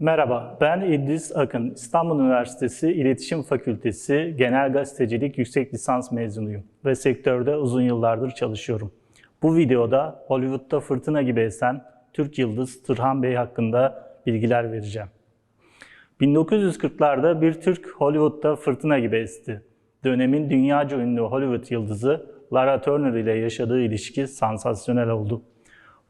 Merhaba, ben İdris Akın. İstanbul Üniversitesi İletişim Fakültesi Genel Gazetecilik Yüksek Lisans mezunuyum ve sektörde uzun yıllardır çalışıyorum. Bu videoda Hollywood'da fırtına gibi esen Türk yıldız Turhan Bey hakkında bilgiler vereceğim. 1940'larda bir Türk Hollywood'da fırtına gibi esti. Dönemin dünyaca ünlü Hollywood yıldızı Lara Turner ile yaşadığı ilişki sansasyonel oldu.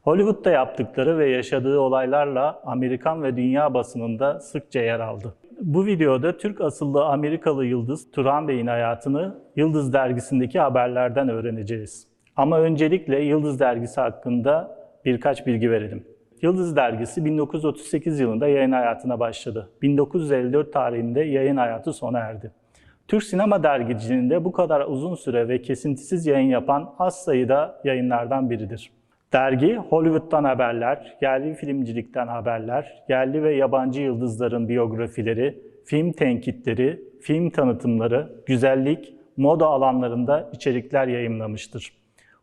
Hollywood'da yaptıkları ve yaşadığı olaylarla Amerikan ve dünya basınında sıkça yer aldı. Bu videoda Türk asıllı Amerikalı yıldız Turan Bey'in hayatını Yıldız dergisindeki haberlerden öğreneceğiz. Ama öncelikle Yıldız dergisi hakkında birkaç bilgi verelim. Yıldız dergisi 1938 yılında yayın hayatına başladı. 1954 tarihinde yayın hayatı sona erdi. Türk sinema dergiciliğinde bu kadar uzun süre ve kesintisiz yayın yapan az sayıda yayınlardan biridir. Dergi, Hollywood'dan haberler, yerli filmcilikten haberler, yerli ve yabancı yıldızların biyografileri, film tenkitleri, film tanıtımları, güzellik, moda alanlarında içerikler yayımlamıştır.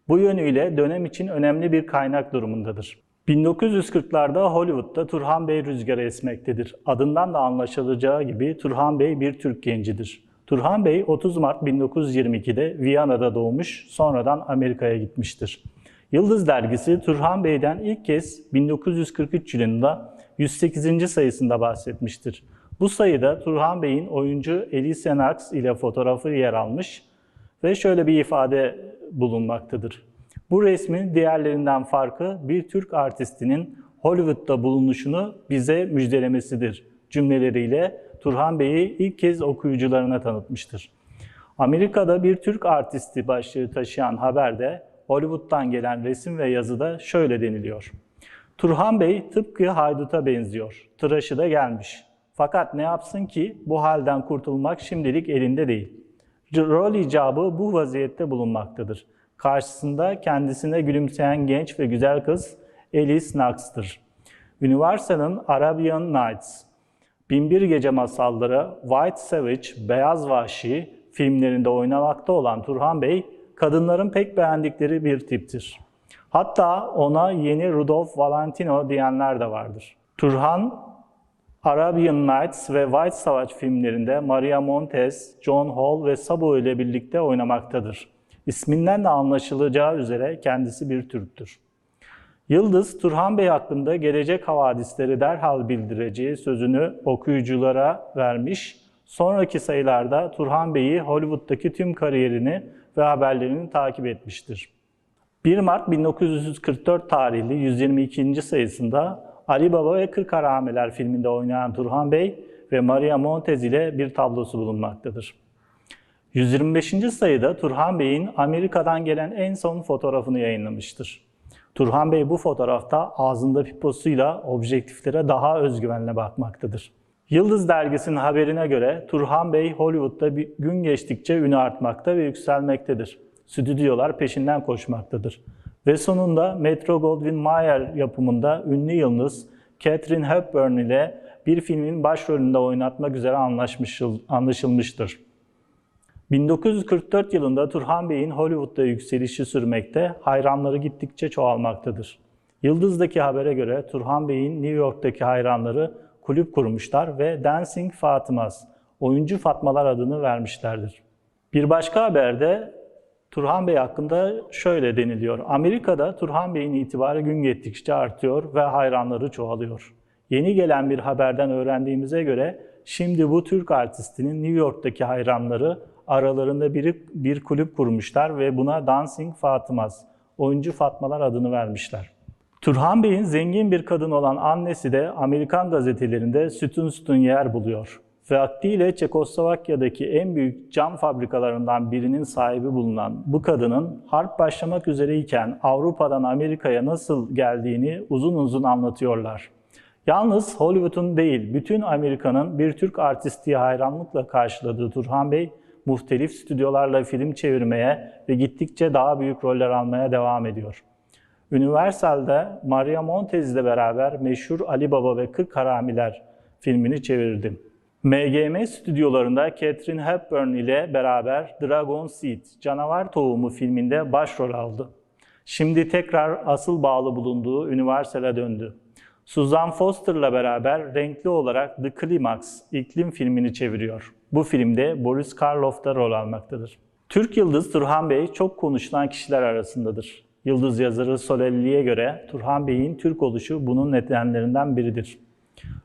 Bu yönüyle dönem için önemli bir kaynak durumundadır. 1940'larda Hollywood'da Turhan Bey rüzgarı esmektedir. Adından da anlaşılacağı gibi Turhan Bey bir Türk gencidir. Turhan Bey 30 Mart 1922'de Viyana'da doğmuş, sonradan Amerika'ya gitmiştir. Yıldız dergisi Turhan Bey'den ilk kez 1943 yılında 108. sayısında bahsetmiştir. Bu sayıda Turhan Bey'in oyuncu Elise Knox ile fotoğrafı yer almış ve şöyle bir ifade bulunmaktadır. Bu resmin diğerlerinden farkı bir Türk artistinin Hollywood'da bulunuşunu bize müjdelemesidir cümleleriyle Turhan Bey'i ilk kez okuyucularına tanıtmıştır. Amerika'da bir Türk artisti başlığı taşıyan haberde Hollywood'dan gelen resim ve yazıda şöyle deniliyor. Turhan Bey tıpkı hayduta benziyor. Tıraşı da gelmiş. Fakat ne yapsın ki bu halden kurtulmak şimdilik elinde değil. Rol icabı bu vaziyette bulunmaktadır. Karşısında kendisine gülümseyen genç ve güzel kız Alice Knox'tır. Universal'ın Arabian Nights, Binbir Gece Masalları, White Savage, Beyaz Vahşi filmlerinde oynamakta olan Turhan Bey, kadınların pek beğendikleri bir tiptir. Hatta ona yeni Rudolph Valentino diyenler de vardır. Turhan, Arabian Nights ve White Savage filmlerinde Maria Montez, John Hall ve Sabo ile birlikte oynamaktadır. İsminden de anlaşılacağı üzere kendisi bir Türktür. Yıldız, Turhan Bey hakkında gelecek havadisleri derhal bildireceği sözünü okuyuculara vermiş, sonraki sayılarda Turhan Bey'i Hollywood'daki tüm kariyerini ve haberlerini takip etmiştir. 1 Mart 1944 tarihli 122. sayısında Ali Baba ve Kırk Harameler filminde oynayan Turhan Bey ve Maria Montez ile bir tablosu bulunmaktadır. 125. sayıda Turhan Bey'in Amerika'dan gelen en son fotoğrafını yayınlamıştır. Turhan Bey bu fotoğrafta ağzında piposuyla objektiflere daha özgüvenle bakmaktadır. Yıldız dergisinin haberine göre Turhan Bey Hollywood'da bir gün geçtikçe ünü artmakta ve yükselmektedir. Stüdyolar peşinden koşmaktadır. Ve sonunda Metro Goldwyn Mayer yapımında ünlü yıldız Catherine Hepburn ile bir filmin başrolünde oynatmak üzere anlaşmış, anlaşılmıştır. 1944 yılında Turhan Bey'in Hollywood'da yükselişi sürmekte, hayranları gittikçe çoğalmaktadır. Yıldız'daki habere göre Turhan Bey'in New York'taki hayranları kulüp kurmuşlar ve Dancing Fatimas, oyuncu Fatmalar adını vermişlerdir. Bir başka haberde Turhan Bey hakkında şöyle deniliyor. Amerika'da Turhan Bey'in itibarı gün geçtikçe artıyor ve hayranları çoğalıyor. Yeni gelen bir haberden öğrendiğimize göre şimdi bu Türk artistinin New York'taki hayranları aralarında bir, bir kulüp kurmuşlar ve buna Dancing Fatimas, oyuncu Fatmalar adını vermişler. Turhan Bey'in zengin bir kadın olan annesi de Amerikan gazetelerinde sütun sütun yer buluyor. Vaktiyle Çekoslovakya'daki en büyük cam fabrikalarından birinin sahibi bulunan bu kadının harp başlamak üzereyken Avrupa'dan Amerika'ya nasıl geldiğini uzun uzun anlatıyorlar. Yalnız Hollywood'un değil, bütün Amerika'nın bir Türk artistiye hayranlıkla karşıladığı Turhan Bey, muhtelif stüdyolarla film çevirmeye ve gittikçe daha büyük roller almaya devam ediyor. Universal'de Maria Montez ile beraber meşhur Ali Baba ve Kırk Haramiler filmini çevirdim. MGM stüdyolarında Catherine Hepburn ile beraber Dragon Seed, Canavar Tohumu filminde başrol aldı. Şimdi tekrar asıl bağlı bulunduğu Universal'e döndü. Suzanne Foster'la beraber renkli olarak The Climax iklim filmini çeviriyor. Bu filmde Boris Karloff da rol almaktadır. Türk yıldız Turhan Bey çok konuşulan kişiler arasındadır. Yıldız yazarı Solelli'ye göre Turhan Bey'in Türk oluşu bunun nedenlerinden biridir.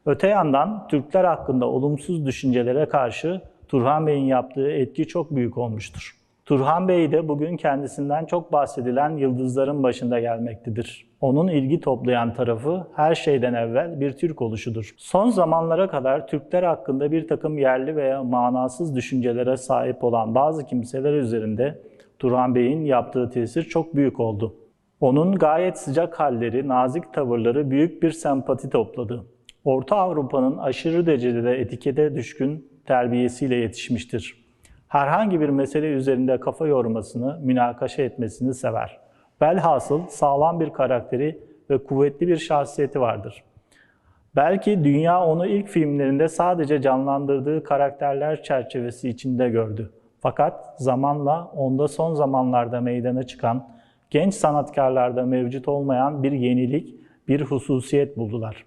Öte yandan Türkler hakkında olumsuz düşüncelere karşı Turhan Bey'in yaptığı etki çok büyük olmuştur. Turhan Bey de bugün kendisinden çok bahsedilen yıldızların başında gelmektedir. Onun ilgi toplayan tarafı her şeyden evvel bir Türk oluşudur. Son zamanlara kadar Türkler hakkında bir takım yerli veya manasız düşüncelere sahip olan bazı kimseler üzerinde Turhan Bey'in yaptığı tesir çok büyük oldu. Onun gayet sıcak halleri, nazik tavırları büyük bir sempati topladı. Orta Avrupa'nın aşırı derecede etikete düşkün terbiyesiyle yetişmiştir. Herhangi bir mesele üzerinde kafa yormasını, münakaşa etmesini sever. Velhasıl sağlam bir karakteri ve kuvvetli bir şahsiyeti vardır. Belki dünya onu ilk filmlerinde sadece canlandırdığı karakterler çerçevesi içinde gördü. Fakat zamanla onda son zamanlarda meydana çıkan genç sanatkarlarda mevcut olmayan bir yenilik, bir hususiyet buldular.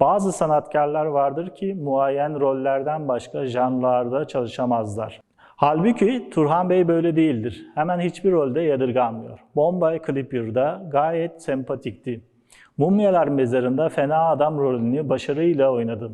Bazı sanatkarlar vardır ki muayyen rollerden başka janrlarda çalışamazlar. Halbuki Turhan Bey böyle değildir. Hemen hiçbir rolde yadırganmıyor. Bombay Clipper'da gayet sempatikti. Mumyalar Mezarı'nda fena adam rolünü başarıyla oynadı.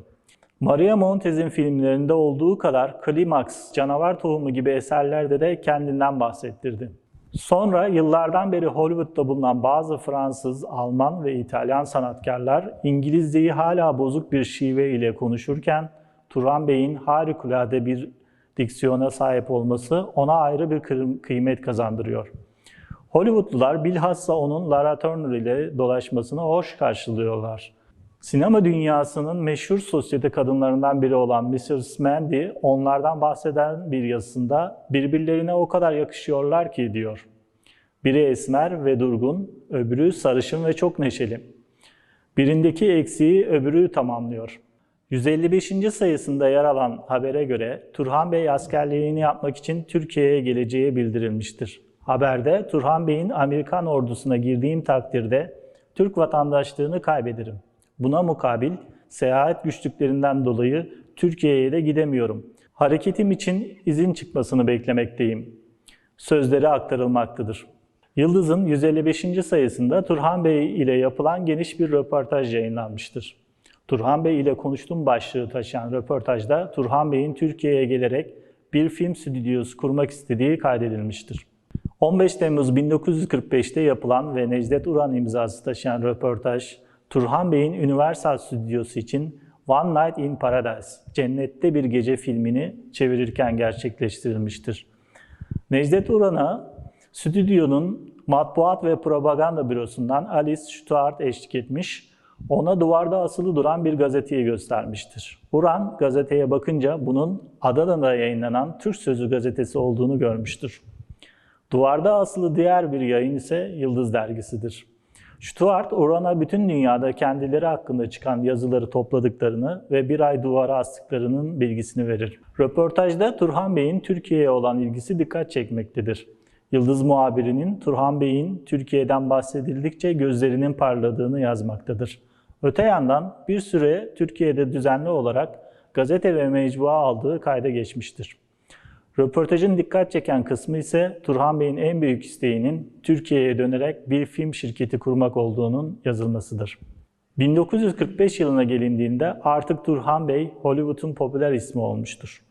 Maria Montez'in filmlerinde olduğu kadar Climax, Canavar Tohumu gibi eserlerde de kendinden bahsettirdi. Sonra yıllardan beri Hollywood'da bulunan bazı Fransız, Alman ve İtalyan sanatkarlar İngilizceyi hala bozuk bir şive ile konuşurken Turan Bey'in harikulade bir diksiyona sahip olması ona ayrı bir kıymet kazandırıyor. Hollywoodlular bilhassa onun Lara Turner ile dolaşmasını hoş karşılıyorlar. Sinema dünyasının meşhur sosyete kadınlarından biri olan Mrs. Mandy onlardan bahseden bir yazısında birbirlerine o kadar yakışıyorlar ki diyor. Biri esmer ve durgun, öbürü sarışın ve çok neşeli. Birindeki eksiği öbürü tamamlıyor. 155. sayısında yer alan habere göre Turhan Bey askerliğini yapmak için Türkiye'ye geleceği bildirilmiştir. Haberde Turhan Bey'in Amerikan ordusuna girdiğim takdirde Türk vatandaşlığını kaybederim. Buna mukabil seyahat güçlüklerinden dolayı Türkiye'ye de gidemiyorum. Hareketim için izin çıkmasını beklemekteyim. Sözleri aktarılmaktadır. Yıldız'ın 155. sayısında Turhan Bey ile yapılan geniş bir röportaj yayınlanmıştır. Turhan Bey ile konuştum başlığı taşıyan röportajda Turhan Bey'in Türkiye'ye gelerek bir film stüdyosu kurmak istediği kaydedilmiştir. 15 Temmuz 1945'te yapılan ve Necdet Uran imzası taşıyan röportaj, Turhan Bey'in Universal Stüdyosu için One Night in Paradise, Cennette Bir Gece filmini çevirirken gerçekleştirilmiştir. Necdet Uran'a stüdyonun matbuat ve propaganda bürosundan Alice Stuart eşlik etmiş, ona duvarda asılı duran bir gazeteyi göstermiştir. Uran gazeteye bakınca bunun Adana'da yayınlanan Türk Sözü gazetesi olduğunu görmüştür. Duvarda asılı diğer bir yayın ise Yıldız Dergisi'dir. Stuart, Uran'a bütün dünyada kendileri hakkında çıkan yazıları topladıklarını ve bir ay duvara astıklarının bilgisini verir. Röportajda Turhan Bey'in Türkiye'ye olan ilgisi dikkat çekmektedir. Yıldız muhabirinin Turhan Bey'in Türkiye'den bahsedildikçe gözlerinin parladığını yazmaktadır. Öte yandan bir süre Türkiye'de düzenli olarak gazete ve mecbua aldığı kayda geçmiştir. Röportajın dikkat çeken kısmı ise Turhan Bey'in en büyük isteğinin Türkiye'ye dönerek bir film şirketi kurmak olduğunun yazılmasıdır. 1945 yılına gelindiğinde artık Turhan Bey Hollywood'un popüler ismi olmuştur.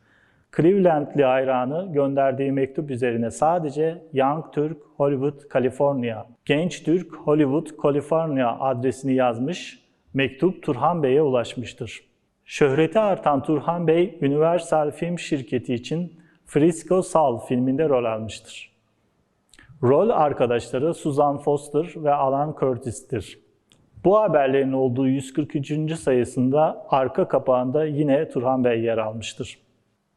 Cleveland'li hayranı gönderdiği mektup üzerine sadece Young Türk Hollywood California, Genç Türk Hollywood California adresini yazmış, mektup Turhan Bey'e ulaşmıştır. Şöhreti artan Turhan Bey, Universal Film Şirketi için Frisco Sal filminde rol almıştır. Rol arkadaşları Susan Foster ve Alan Curtis'tir. Bu haberlerin olduğu 143. sayısında arka kapağında yine Turhan Bey yer almıştır.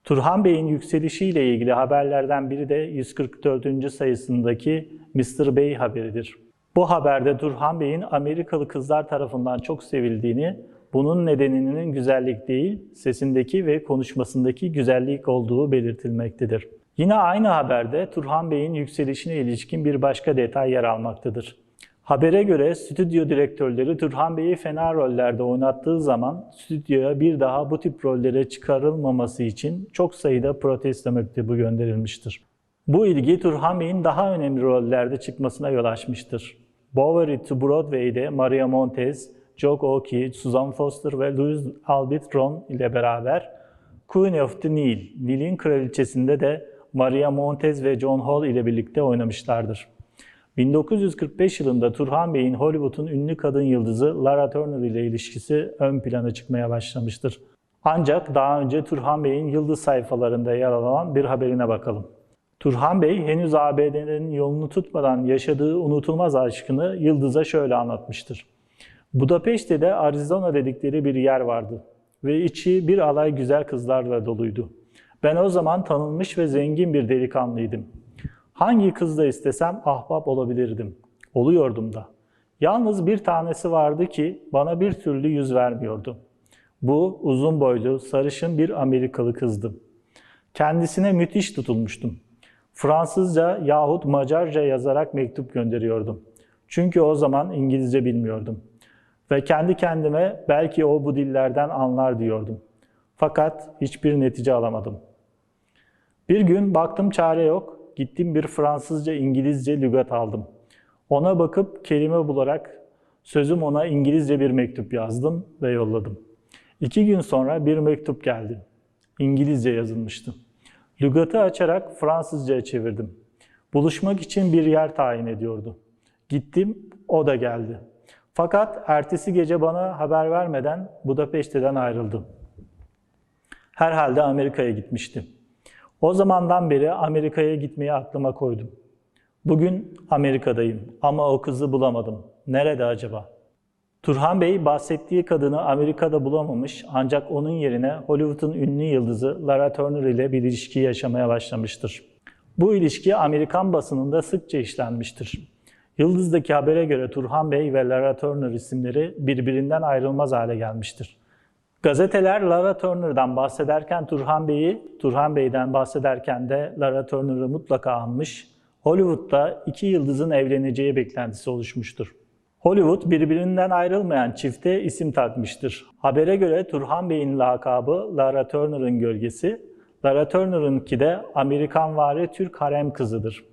Turhan Bey'in yükselişiyle ilgili haberlerden biri de 144. sayısındaki Mr. Bey haberidir. Bu haberde Turhan Bey'in Amerikalı kızlar tarafından çok sevildiğini, bunun nedeninin güzellik değil, sesindeki ve konuşmasındaki güzellik olduğu belirtilmektedir. Yine aynı haberde Turhan Bey'in yükselişine ilişkin bir başka detay yer almaktadır. Habere göre stüdyo direktörleri Turhan Bey'i fena rollerde oynattığı zaman stüdyoya bir daha bu tip rollere çıkarılmaması için çok sayıda protesto mektubu gönderilmiştir. Bu ilgi Turhan Bey'in daha önemli rollerde çıkmasına yol açmıştır. Bowery to Broadway'de Maria Montez, Joe Oki, Susan Foster ve Louis Albert Ron ile beraber Queen of the Nile, Nil'in kraliçesinde de Maria Montez ve John Hall ile birlikte oynamışlardır. 1945 yılında Turhan Bey'in Hollywood'un ünlü kadın yıldızı Lara Turner ile ilişkisi ön plana çıkmaya başlamıştır. Ancak daha önce Turhan Bey'in yıldız sayfalarında yer alan bir haberine bakalım. Turhan Bey henüz ABD'nin yolunu tutmadan yaşadığı unutulmaz aşkını Yıldız'a şöyle anlatmıştır. Budapeşte'de Arizona dedikleri bir yer vardı ve içi bir alay güzel kızlarla doluydu. Ben o zaman tanınmış ve zengin bir delikanlıydım. Hangi kızla istesem ahbap olabilirdim. Oluyordum da. Yalnız bir tanesi vardı ki bana bir türlü yüz vermiyordu. Bu uzun boylu, sarışın bir Amerikalı kızdı. Kendisine müthiş tutulmuştum. Fransızca yahut Macarca yazarak mektup gönderiyordum. Çünkü o zaman İngilizce bilmiyordum. Ve kendi kendime belki o bu dillerden anlar diyordum. Fakat hiçbir netice alamadım. Bir gün baktım çare yok. Gittim bir Fransızca İngilizce lügat aldım. Ona bakıp kelime bularak sözüm ona İngilizce bir mektup yazdım ve yolladım. İki gün sonra bir mektup geldi. İngilizce yazılmıştı. Lügatı açarak Fransızca'ya çevirdim. Buluşmak için bir yer tayin ediyordu. Gittim, o da geldi. Fakat ertesi gece bana haber vermeden Budapeşte'den ayrıldı. Herhalde Amerika'ya gitmişti. O zamandan beri Amerika'ya gitmeyi aklıma koydum. Bugün Amerika'dayım ama o kızı bulamadım. Nerede acaba? Turhan Bey bahsettiği kadını Amerika'da bulamamış ancak onun yerine Hollywood'un ünlü yıldızı Lara Turner ile bir ilişki yaşamaya başlamıştır. Bu ilişki Amerikan basınında sıkça işlenmiştir. Yıldız'daki habere göre Turhan Bey ve Lara Turner isimleri birbirinden ayrılmaz hale gelmiştir. Gazeteler Lara Turner'dan bahsederken Turhan Bey'i, Turhan Bey'den bahsederken de Lara Turner'ı mutlaka anmış, Hollywood'da iki yıldızın evleneceği beklentisi oluşmuştur. Hollywood birbirinden ayrılmayan çifte isim takmıştır. Habere göre Turhan Bey'in lakabı Lara Turner'ın gölgesi, Lara Turner'ınki de Amerikanvari Türk harem kızıdır.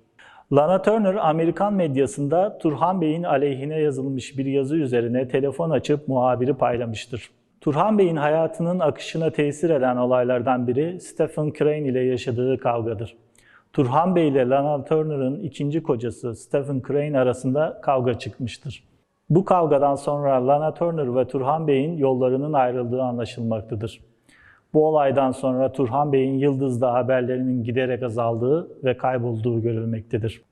Lana Turner Amerikan medyasında Turhan Bey'in aleyhine yazılmış bir yazı üzerine telefon açıp muhabiri paylamıştır. Turhan Bey'in hayatının akışına tesir eden olaylardan biri Stephen Crane ile yaşadığı kavgadır. Turhan Bey ile Lana Turner'ın ikinci kocası Stephen Crane arasında kavga çıkmıştır. Bu kavgadan sonra Lana Turner ve Turhan Bey'in yollarının ayrıldığı anlaşılmaktadır. Bu olaydan sonra Turhan Bey'in Yıldız'da haberlerinin giderek azaldığı ve kaybolduğu görülmektedir.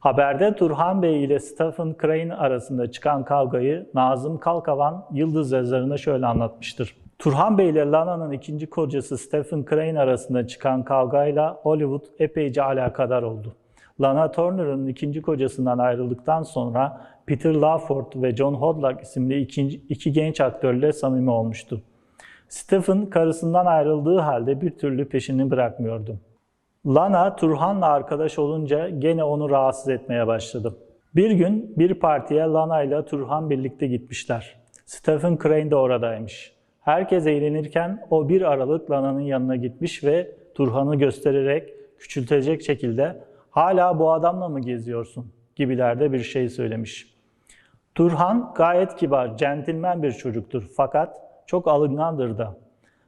Haberde Turhan Bey ile Stephen Crane arasında çıkan kavgayı Nazım Kalkavan Yıldız yazarına şöyle anlatmıştır. Turhan Bey ile Lana'nın ikinci kocası Stephen Crane arasında çıkan kavgayla Hollywood epeyce alakadar oldu. Lana Turner'ın ikinci kocasından ayrıldıktan sonra Peter Lawford ve John Hodlock isimli ikinci, iki genç aktörle samimi olmuştu. Stephen karısından ayrıldığı halde bir türlü peşini bırakmıyordu. Lana Turhan'la arkadaş olunca gene onu rahatsız etmeye başladı. Bir gün bir partiye Lana ile Turhan birlikte gitmişler. Stephen Crane de oradaymış. Herkes eğlenirken o bir aralık Lana'nın yanına gitmiş ve Turhan'ı göstererek küçültecek şekilde ''Hala bu adamla mı geziyorsun?'' gibilerde bir şey söylemiş. Turhan gayet kibar, centilmen bir çocuktur fakat çok alıngandır da.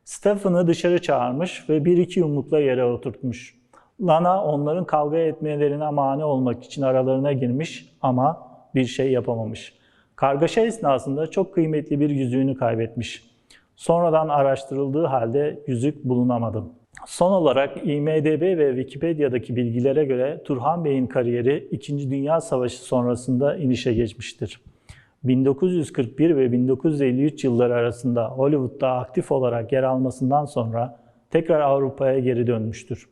Stephen'ı dışarı çağırmış ve bir iki yumrukla yere oturtmuş. Lana onların kavga etmelerine mani olmak için aralarına girmiş ama bir şey yapamamış. Kargaşa esnasında çok kıymetli bir yüzüğünü kaybetmiş. Sonradan araştırıldığı halde yüzük bulunamadı. Son olarak IMDB ve Wikipedia'daki bilgilere göre Turhan Bey'in kariyeri 2. Dünya Savaşı sonrasında inişe geçmiştir. 1941 ve 1953 yılları arasında Hollywood'da aktif olarak yer almasından sonra tekrar Avrupa'ya geri dönmüştür.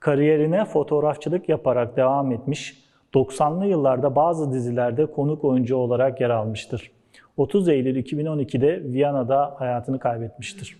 Kariyerine fotoğrafçılık yaparak devam etmiş, 90'lı yıllarda bazı dizilerde konuk oyuncu olarak yer almıştır. 30 Eylül 2012'de Viyana'da hayatını kaybetmiştir.